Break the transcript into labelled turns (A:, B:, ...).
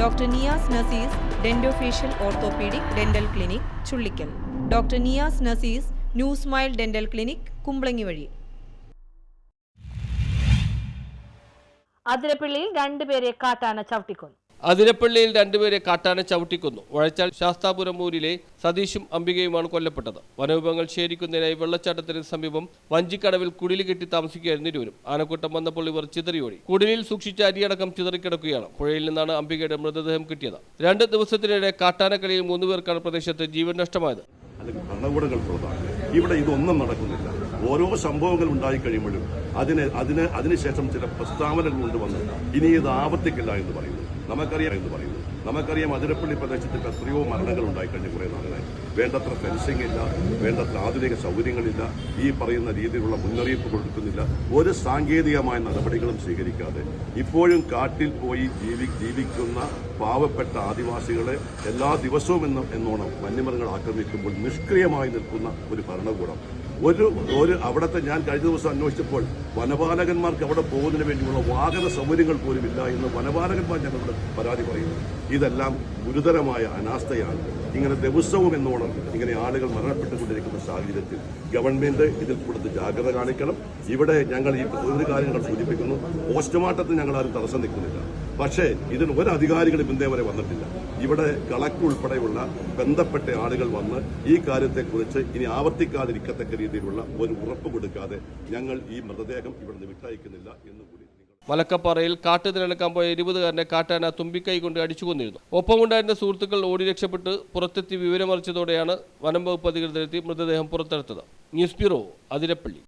A: Doctor Niyas Nazees dentofacial orthopaedic dental clinic Chullikkal. Doctor Niyas Nazees new smile dental clinic Kumbalangi വഴി.
B: അതിരപ്പിള്ളിയിൽ രണ്ടുപേരെ കാട്ടാന ചവിട്ടിക്കൊന്നു.
C: അതിരപ്പള്ളിയിൽ രണ്ടുപേരെ കാട്ടാന ചവിട്ടിക്കൊന്നു. വഴച്ചാൽ ശാസ്താപുരം ഊരിലെ സതീഷും അംബികയുമാണ് കൊല്ലപ്പെട്ടത്. വനവിഭവങ്ങൾ ശേഖരിക്കുന്നതിനായി വെള്ളച്ചാട്ടത്തിന് സമീപം വഞ്ചിക്കടവിൽ കുടിൽ കെട്ടി താമസിക്കുകയായിരുന്നു ഇരുവരും. ആനക്കൂട്ടം വന്നപ്പോൾ ഇവർ ചിതറിയോടി. കുടിലിൽ സൂക്ഷിച്ച അരിയടക്കം ചിതറിക്കിടക്കുകയാണ് പുഴയിൽ നിന്നാണ് അംബികയുടെ മൃതദേഹം കിട്ടിയത്. രണ്ട് ദിവസത്തിനിടെ കാട്ടാനക്കളിയിൽ മൂന്നുപേർക്കാണ് പ്രദേശത്ത് ജീവൻ നഷ്ടമായത്.
D: ഇവിടെ ഇതൊന്നും നടക്കുന്നില്ല. ഓരോ സംഭവങ്ങൾ ഉണ്ടായി കഴിയുമ്പോഴും അതിന് അതിന് അതിനുശേഷം ചില പ്രസ്താവനകൾ കൊണ്ടുവന്ന് ഇനി ഇത് ആവർത്തിക്കില്ല എന്ന് പറയുന്നു. നമുക്കറിയാം എന്ന് പറയുന്നു. നമുക്കറിയാം അതിരപ്പള്ളി പ്രദേശത്ത് എത്രയോ മരണങ്ങൾ ഉണ്ടായി കഴിഞ്ഞ കുറേ നാളുകളായി. വേണ്ടത്ര ഫെൻസിംഗ് ഇല്ല വേണ്ടത്ര ആധുനിക സൗകര്യങ്ങളില്ല ഈ പറയുന്ന രീതിയിലുള്ള മുന്നറിയിപ്പ് കൊടുക്കുന്നില്ല. ഒരു സാങ്കേതികമായ നടപടികളും സ്വീകരിക്കാതെ ഇപ്പോഴും കാട്ടിൽ പോയി ജീവി ജീവിക്കുന്ന പാവപ്പെട്ട ആദിവാസികളെ എല്ലാ ദിവസവും എന്നും എന്നോണം വന്യമൃഗങ്ങൾ ആക്രമിക്കുമ്പോൾ നിഷ്ക്രിയമായി നിൽക്കുന്ന ഒരു ഭരണകൂടം. ഒരു ഒരു അവിടുത്തെ ഞാൻ കഴിഞ്ഞ ദിവസം അന്വേഷിച്ചപ്പോൾ വനപാലകന്മാർക്ക് അവിടെ പോകുന്നതിന് വേണ്ടിയുള്ള വാഹന സൗകര്യങ്ങൾ പോലും ഇല്ല എന്ന് വനപാലകന്മാർ ഞങ്ങളോട് പരാതി പറയുന്നു. ഇതെല്ലാം ഗുരുതരമായ അനാസ്ഥയാണ് ഇങ്ങനെ ദിവസവും എന്നോണം ഇങ്ങനെ ആളുകൾ മരണപ്പെട്ടുകൊണ്ടിരിക്കുന്ന സാഹചര്യത്തിൽ ഗവൺമെന്റ് ഇതിൽ കൂടുതൽ ജാഗ്രത കാണിക്കണം. ഇവിടെ ഞങ്ങൾ ഈ ഒരു കാര്യങ്ങൾ സൂചിപ്പിക്കുന്നു. പോസ്റ്റ്മോർട്ടത്തിന് ഞങ്ങൾ ആരും തടസ്സം നിൽക്കുന്നില്ല. പക്ഷേ ഇതിന് ഒരു അധികാരികളും ഇന്നേ വരെ വന്നിട്ടില്ല. ഇവിടെ കളക്ടർ ഉൾപ്പെടെയുള്ള ബന്ധപ്പെട്ട ആളുകൾ വന്ന് ഈ കാര്യത്തെക്കുറിച്ച് ഇനി ആവർത്തിക്കാതിരിക്കത്തക്ക രീതിയിലുള്ള ഒരു ഉറപ്പ് കൊടുക്കാതെ ഞങ്ങൾ ഈ മൃതദേഹം ഇവിടെ നിന്ന് വിട്ടയക്കുന്നില്ല എന്ന് കൂടി
C: മലക്കപ്പാറയിൽ കാട്ട് തിരഞ്ഞെടുക്കാൻ പോയ ഇരുപതുകാരനെ കാട്ടാന തുമ്പിക്കൈ കൊണ്ട് അടിച്ചു കൊന്നിരുന്നു ഒപ്പമുണ്ടായിരുന്ന സുഹൃത്തുക്കൾ ഓടി രക്ഷപ്പെട്ട് പുറത്തെത്തി വിവരമറിച്ചതോടെയാണ് വനം വകുപ്പ് അധികൃതരെത്തി മൃതദേഹം പുറത്തെടുത്തത്. News bureau Athirappilly.